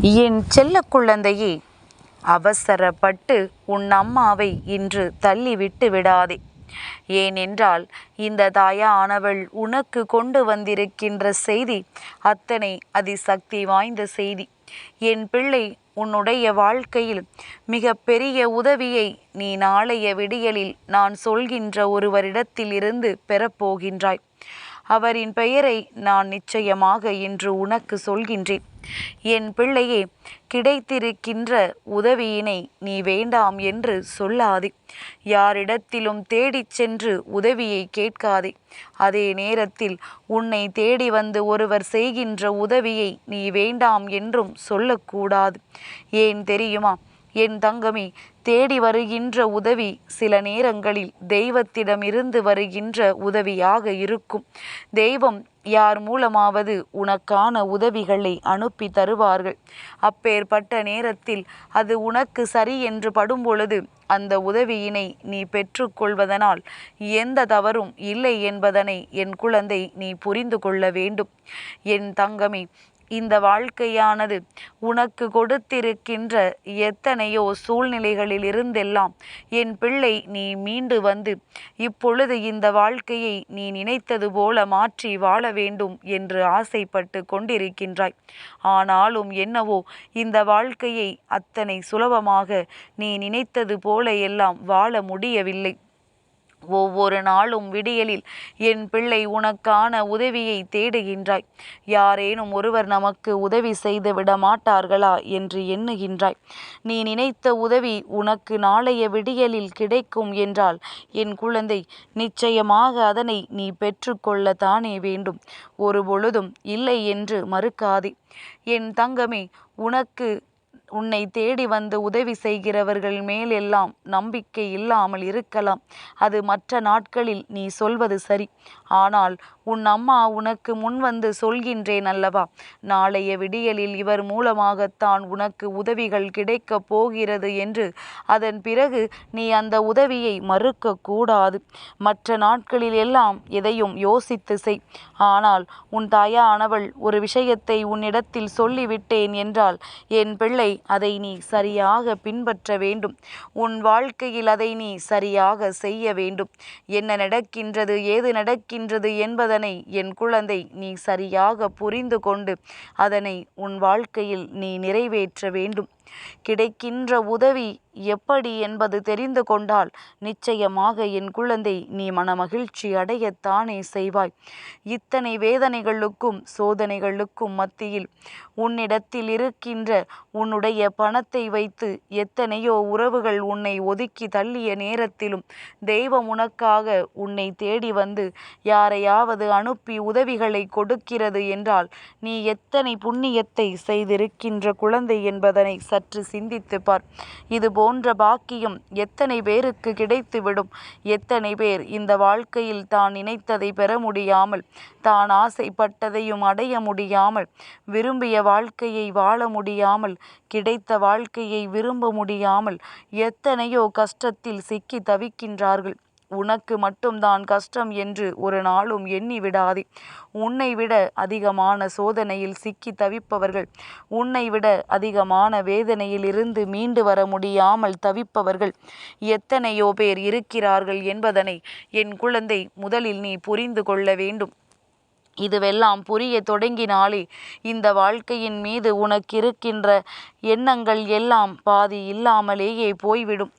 என் செல்ல குழந்தையே அவசரப்பட்டு உன் அம்மாவை இன்று தள்ளிவிட்டு விடாதே. ஏனென்றால் இந்த தாயானவள் உனக்கு கொண்டு வந்திருக்கின்ற செய்தி அத்தனை அதிசக்தி வாய்ந்த செய்தி. என் பிள்ளை உன்னுடைய வாழ்க்கையில் மிக பெரிய உதவியை நீ நாளைய விடியலில் நான் சொல்கின்ற ஒருவரிடத்திலிருந்து பெறப்போகின்றாய். அவரின் பெயரை நான் நிச்சயமாக இன்று உனக்கு சொல்கின்றேன். என் பிள்ளையே கிடைத்திருக்கின்ற உதவியினை நீ வேண்டாம் என்று சொல்லாதே. யாரிடத்திலும் தேடிச் சென்று உதவியை கேட்காதே. அதே நேரத்தில் உன்னை தேடி வந்து ஒருவர் செய்கின்ற உதவியை நீ வேண்டாம் என்றும் சொல்லக்கூடாது. ஏன் தெரியுமா? என் தங்கமே தேடி வருகின்ற உதவி சில நேரங்களில் தெய்வத்திடமிருந்து வருகின்ற உதவியாக இருக்கும். தெய்வம் யார் மூலமாவது உனக்கான உதவிகளை அனுப்பி தருவார்கள். அப்பேற்பட்ட நேரத்தில் அது உனக்கு சரி என்று படும் பொழுது அந்த உதவியினை நீ பெற்றுக்கொள்வதனால் எந்த தவறும் இல்லை என்பதனை என் குழந்தை நீ புரிந்து கொள்ள வேண்டும். என் தங்கமே இந்த வாழ்க்கையானது உனக்கு கொடுத்திருக்கின்ற எத்தனையோ சூழ்நிலைகளில் இருந்தெல்லாம் என் பிள்ளை நீ மீண்டு வந்து இப்பொழுது இந்த வாழ்க்கையை நீ நினைத்தது போல மாற்றி வாழ வேண்டும் என்று ஆசைப்பட்டு கொண்டிருக்கின்றாய். ஆனாலும் என்னவோ இந்த வாழ்க்கையை அத்தனை சுலபமாக நீ நினைத்தது போல எல்லாம் வாழ முடியவில்லை. ஒவ்வொரு நாளும் விடியலில் என் பிள்ளை உனக்கான உதவியை தேடுகின்றாய். யாரேனும் ஒருவர் நமக்கு உதவி செய்து விட மாட்டார்களா என்று எண்ணுகின்றாய். நீ நினைத்த உதவி உனக்கு நாளைய விடியலில் கிடைக்கும் என்றால் என் குழந்தை நிச்சயமாக அதனை நீ பெற்றுக்கொள்ளத்தானே வேண்டும். ஒரு பொழுதும் இல்லை என்று மறுக்காதே. என் தங்கமே உனக்கு உன்னை தேடி வந்து உதவி செய்கிறவர்கள் மேலெல்லாம் நம்பிக்கை இல்லாமல் இருக்கலாம். அது மற்ற நாட்களில் நீ சொல்வது சரி. ஆனால் உன் அம்மா உனக்கு முன் வந்து சொல்கின்றேன் அல்லவா? நாளைய விடியலில் இவர் மூலமாகத்தான் உனக்கு உதவிகள் கிடைக்கப் போகிறது என்று. அதன் பிறகு நீ அந்த உதவியை மறுக்க கூடாது. மற்ற நாட்களில் எல்லாம் எதையும் யோசித்து செய். ஆனால் உன் தாயானவள் ஒரு விஷயத்தை உன்னிடத்தில் சொல்லிவிட்டேன் என்றால் என் பிள்ளை அதை நீ சரியாக பின்பற்ற வேண்டும். உன் வாழ்க்கையில் அதை நீ சரியாக செய்ய வேண்டும். என்ன நடக்கின்றது ஏது நடக்கின்றது என்பதனை என் குழந்தை நீ சரியாக புரிந்து கொண்டு அதனை உன் வாழ்க்கையில் நீ நிறைவேற்ற வேண்டும். கிடைக்கின்ற உதவி எப்படி என்பது தெரிந்து கொண்டால் நிச்சயமாக என் குழந்தை நீ மனமகிழ்ச்சி அடையத்தானே செய்வாய். இத்தனை வேதனைகளுக்கும் சோதனைகளுக்கும் மத்தியில் உன்னிடத்தில் இருக்கின்ற உன்னுடைய பணத்தை வைத்து எத்தனையோ உறவுகள் உன்னை ஒதுக்கி தள்ளிய நேரத்திலும் தெய்வம் உனக்காக உன்னை தேடி வந்து யாரையாவது அனுப்பி உதவிகளை கொடுக்கிறது என்றால் நீ எத்தனை புண்ணியத்தை செய்திருக்கின்ற குழந்தை என்பதனை சற்று சிந்தித்து பார் இது போன்ற பாக்கியம் எத்தனை பேருக்கு கிடைத்துவிடும்? எத்தனை பேர் இந்த வாழ்க்கையில் தான் நினைத்ததை பெற முடியாமல் தான் ஆசைப்பட்டதையும் அடைய முடியாமல் விரும்பிய வாழ்க்கையை வாழ முடியாமல் கிடைத்த வாழ்க்கையை விரும்ப முடியாமல் எத்தனையோ கஷ்டத்தில் சிக்கி தவிக்கின்றார்கள். உனக்கு மட்டும்தான் கஷ்டம் என்று ஒரு நாளும் எண்ணி விடாதே. உன்னை விட அதிகமான சோதனையில் சிக்கி தவிப்பவர்கள் உன்னை விட அதிகமான வேதனையில் இருந்து மீண்டு வர முடியாமல் தவிப்பவர்கள் எத்தனையோ பேர் இருக்கிறார்கள் என்பதனை என் குழந்தை முதலில் நீ புரிந்து கொள்ள வேண்டும். இதுவெல்லாம் புரிய தொடங்கினாலே இந்த வாழ்க்கையின் மீது உனக்கு இருக்கின்ற எண்ணங்கள் எல்லாம் பாதி இல்லாமலேயே போய்விடும்.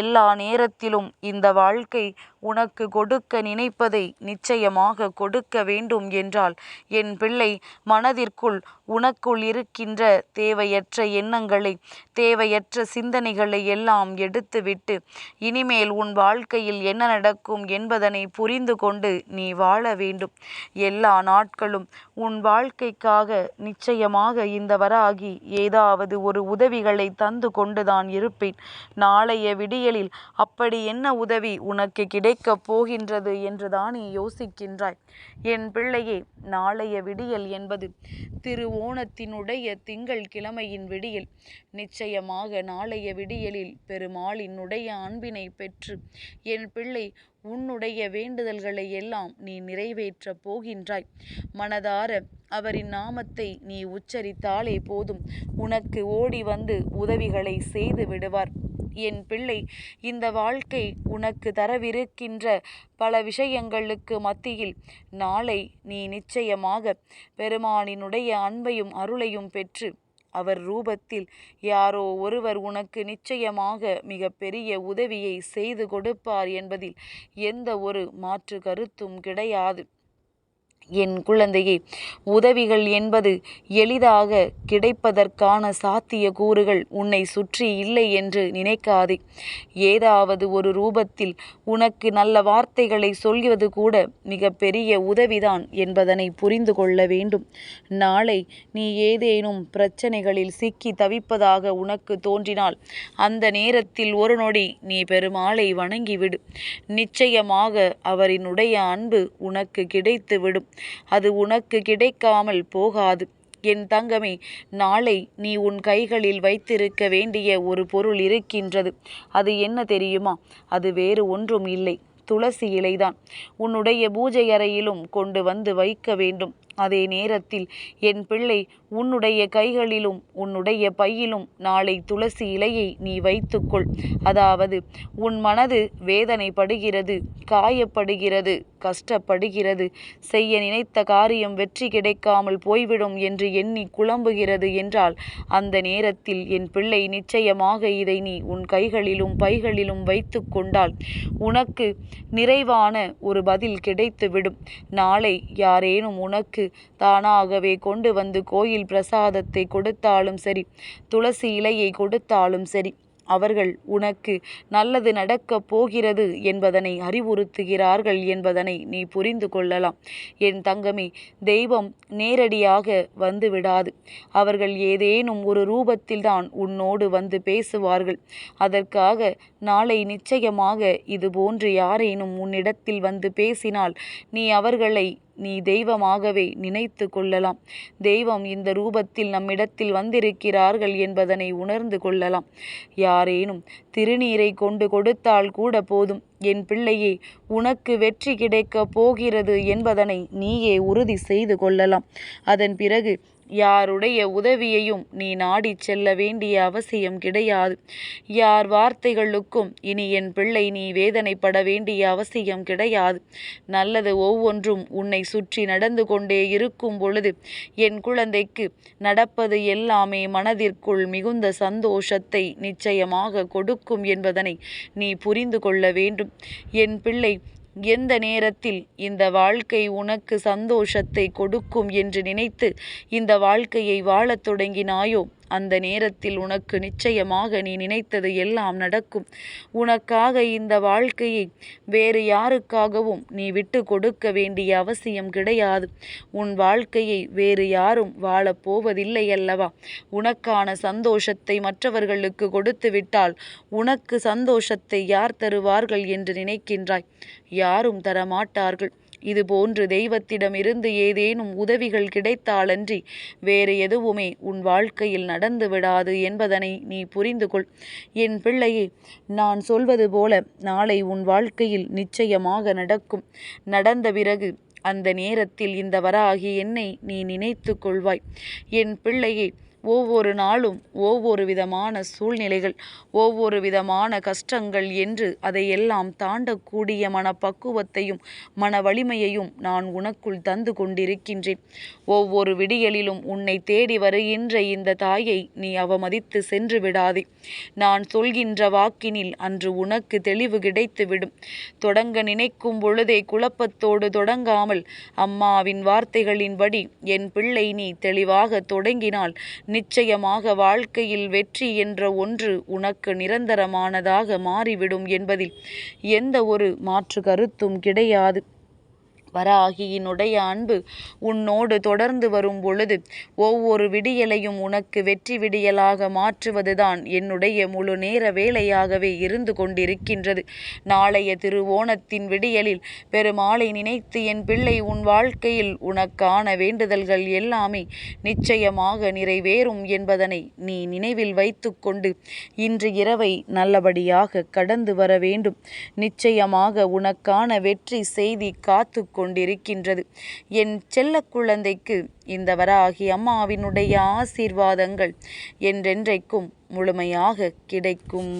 எல்லா நேரத்திலும் இந்த வாழ்க்கை உனக்கு கொடுக்க நினைப்பதை நிச்சயமாக கொடுக்க வேண்டும் என்றால் என் பிள்ளை மனதிற்குள் உனக்குள் இருக்கின்ற தேவையற்ற எண்ணங்களை தேவையற்ற சிந்தனைகளை எல்லாம் எடுத்துவிட்டு இனிமேல் உன் வாழ்க்கையில் என்ன நடக்கும் என்பதனை புரிந்து கொண்டு நீ வாழ வேண்டும். எல்லா நாட்களும் உன் வாழ்க்கைக்காக நிச்சயமாக இந்த வராகி ஏதாவது ஒரு உதவிகளை தந்து கொண்டுதான் இருப்பேன். நாளைய விடியலில் அப்படி என்ன உதவி உனக்கு கிடைக்கப் போகின்றது என்றுதானே யோசிக்கின்றாய். என் பிள்ளையே நாளைய விடியல் என்பது திருவோணத்தினுடைய திங்கள் கிழமையின் விடியல். நிச்சயமாக நாளைய விடியலில் பெருமாளினுடைய அன்பினை பெற்று என் பிள்ளை உன்னுடைய வேண்டுதல்களை எல்லாம் நீ நிறைவேற்றப் போகின்றாய். மனதார அவரின் நாமத்தை நீ உச்சரித்தாலே போதும். உனக்கு ஓடி வந்து உதவிகளை செய்து விடுவார். என் பிள்ளை இந்த வாழ்க்கை உனக்கு தரவிருக்கின்ற பல விஷயங்களுக்கு மத்தியில் நாளை நீ நிச்சயமாக பெருமானினுடைய அன்பையும் அருளையும் பெற்று அவர் ரூபத்தில் யாரோ ஒருவர் உனக்கு நிச்சயமாக மிக பெரிய உதவியை செய்து கொடுப்பார் என்பதில் எந்த ஒரு மாற்று கருத்தும் கிடையாது. என் குழந்தையே உதவிகள் என்பது எளிதாக கிடைப்பதற்கான சாத்திய கூறுகள் உன்னை சுற்றி இல்லை என்று நினைக்காதே. ஏதாவது ஒரு ரூபத்தில் உனக்கு நல்ல வார்த்தைகளை சொல்வது கூட மிக பெரிய உதவிதான் என்பதனை புரிந்து கொள்ள வேண்டும். நாளை நீ ஏதேனும் பிரச்சனைகளில் சிக்கி தவிப்பதாக உனக்கு தோன்றினால் அந்த நேரத்தில் ஒரு நொடி நீ பெருமாளை வணங்கிவிடு. நிச்சயமாக அவரினுடைய அன்பு உனக்கு கிடைத்துவிடும். அது உனக்கு கிடைக்காமல் போகாது. என் தங்கமே நாளை நீ உன் கைகளில் வைத்திருக்க வேண்டிய ஒரு பொருள் இருக்கின்றது. அது என்ன தெரியுமா? அது வேறு ஒன்றும் இல்லை. துளசி இலைதான். உன்னுடைய பூஜை அறையிலும் கொண்டு வந்து வைக்க வேண்டும். அதே நேரத்தில் என் பிள்ளை உன்னுடைய கைகளிலும் உன்னுடைய பையிலும் நாளை துளசி இலையை நீ வைத்துக்கொள். அதாவது உன் மனது வேதனைப்படுகிறது காயப்படுகிறது கஷ்டப்படுகிறது. செய்ய நினைத்த காரியம் வெற்றி கிடைக்காமல் போய்விடும் என்று எண்ணி குழம்புகிறது என்றால் அந்த நேரத்தில் என் பிள்ளை நிச்சயமாக இதை நீ உன் கைகளிலும் பைகளிலும் வைத்து கொண்டால் உனக்கு நிறைவான ஒரு பதில் கிடைத்துவிடும். நாளை யாரேனும் உனக்கு தானாகவே கொண்டு வந்து கோயில் பிரசாதத்தை கொடுத்தாலும் சரி துளசி இலையை கொடுத்தாலும் சரி அவர்கள் உனக்கு நல்லது நடக்கப் போகிறது என்பதனை அறிவுறுத்துகிறார்கள் என்பதனை நீ புரிந்து கொள்ளலாம். என் தங்கமே தெய்வம் நேரடியாக வந்து விடாது. அவர்கள் ஏதேனும் ஒரு ரூபத்தில்தான் உன்னோடு வந்து பேசுவார்கள். அதற்காக நாளை நிச்சயமாக இது போன்று யாரேனும் உன்னிடத்தில் வந்து பேசினால் நீ அவர்களை நீ தெய்வமாகவே நினைத்து கொள்ளலாம். தெய்வம் இந்த ரூபத்தில் நம்மிடத்தில் வந்திருக்கிறார்கள் என்பதனை உணர்ந்து கொள்ளலாம். யாரேனும் திருநீரை கொண்டு கொடுத்தால் கூட போதும். என் பிள்ளையே உனக்கு வெற்றி கிடைக்கப் போகிறது என்பதனை நீயே உறுதி செய்து கொள்ளலாம். அதன் பிறகு யாருடைய உதவியையும் நீ நாடிச் செல்ல வேண்டிய அவசியம் கிடையாது. யார் வார்த்தைகளுக்கும் இனி என் பிள்ளை நீ வேதனைப்பட வேண்டிய அவசியம் கிடையாது. நல்லது ஒவ்வொன்றும் உன்னை சுற்றி நடந்து கொண்டே இருக்கும் பொழுது என் குழந்தைக்கு நடப்பது எல்லாமே மனதிற்குள் மிகுந்த சந்தோஷத்தை நிச்சயமாக கொடுக்கும் என்பதனை நீ புரிந்து கொள்ள வேண்டும். என் பிள்ளை எந்த நேரத்தில் இந்த வாழ்க்கை உனக்கு சந்தோஷத்தை கொடுக்கும் என்று நினைத்து இந்த வாழ்க்கையை வாழத் தொடங்கினாயோ அந்த நேரத்தில் உனக்கு நிச்சயமாக நீ நினைத்தது எல்லாம் நடக்கும். உனக்காக இந்த வாழ்க்கையை வேறு யாருக்காகவும் நீ விட்டு கொடுக்க வேண்டிய அவசியம் கிடையாது. உன் வாழ்க்கையை வேறு யாரும் வாழப் போவதில்லை அல்லவா? உனக்கான சந்தோஷத்தை மற்றவர்களுக்கு கொடுத்து விட்டால் உனக்கு சந்தோஷத்தை யார் தருவார்கள் என்று நினைக்கின்றாய்? யாரும் தரமாட்டார்கள். இதுபோன்று தெய்வத்திடமிருந்து ஏதேனும் உதவிகள் கிடைத்தாலன்றி வேறு எதுவுமே உன் வாழ்க்கையில் நடந்து விடாது என்பதனை நீ புரிந்து கொள். என் பிள்ளையே நான் சொல்வது போல நாளை உன் வாழ்க்கையில் நிச்சயமாக நடக்கும். நடந்த பிறகு அந்த நேரத்தில் இந்த வராகி என்னை நீ நினைத்து கொள்வாய். என் பிள்ளையே ஒவ்வொரு நாளும் ஒவ்வொரு விதமான சூழ்நிலைகள் ஒவ்வொரு விதமான கஷ்டங்கள் என்று அதையெல்லாம் தாண்டக்கூடிய மனப்பக்குவத்தையும் மன வலிமையையும் நான் உனக்குள் தந்து கொண்டிருக்கின்றேன். ஒவ்வொரு விடியலிலும் உன்னை தேடி வருகின்ற இந்த தாயை நீ அவமதித்து சென்று விடாதே. நான் சொல்கின்ற வாக்கினில் அன்று உனக்கு தெளிவு கிடைத்துவிடும். தொடங்க நினைக்கும் பொழுதே குழப்பத்தோடு தொடங்காமல் அம்மாவின் வார்த்தைகளின்படி என் பிள்ளை நீ தெளிவாக தொடங்கினால் நிச்சயமாக வாழ்க்கையில் வெற்றி என்ற ஒன்று உனக்கு நிரந்தரமானதாக மாறிவிடும் என்பதில் எந்த ஒரு மாற்று கருத்தும் கிடையாது. வராகியினுடைய அன்பு உன்னோடு தொடர்ந்து வரும் பொழுது ஒவ்வொரு விடியலையும் உனக்கு வெற்றி விடியலாக மாற்றுவதுதான் என்னுடைய முழு நேர வேலையாகவே இருந்து கொண்டிருக்கின்றது. நாளைய திருவோணத்தின் விடியலில் பெருமாளை நினைத்து என் பிள்ளை உன் வாழ்க்கையில் உனக்கான வேண்டுதல்கள் எல்லாமே நிச்சயமாக நிறைவேறும் என்பதனை நீ நினைவில் வைத்துக்கொண்டு இன்று இரவை நல்லபடியாக கடந்து வர வேண்டும். நிச்சயமாக உனக்கான வெற்றி செய்தி காத்து கொண்டிருக்கின்றது. என் செல்ல குழந்தைக்கு இந்த வராகி அம்மாவினுடைய ஆசீர்வாதங்கள் என்றென்றைக்கும் முழுமையாக கிடைக்கும்.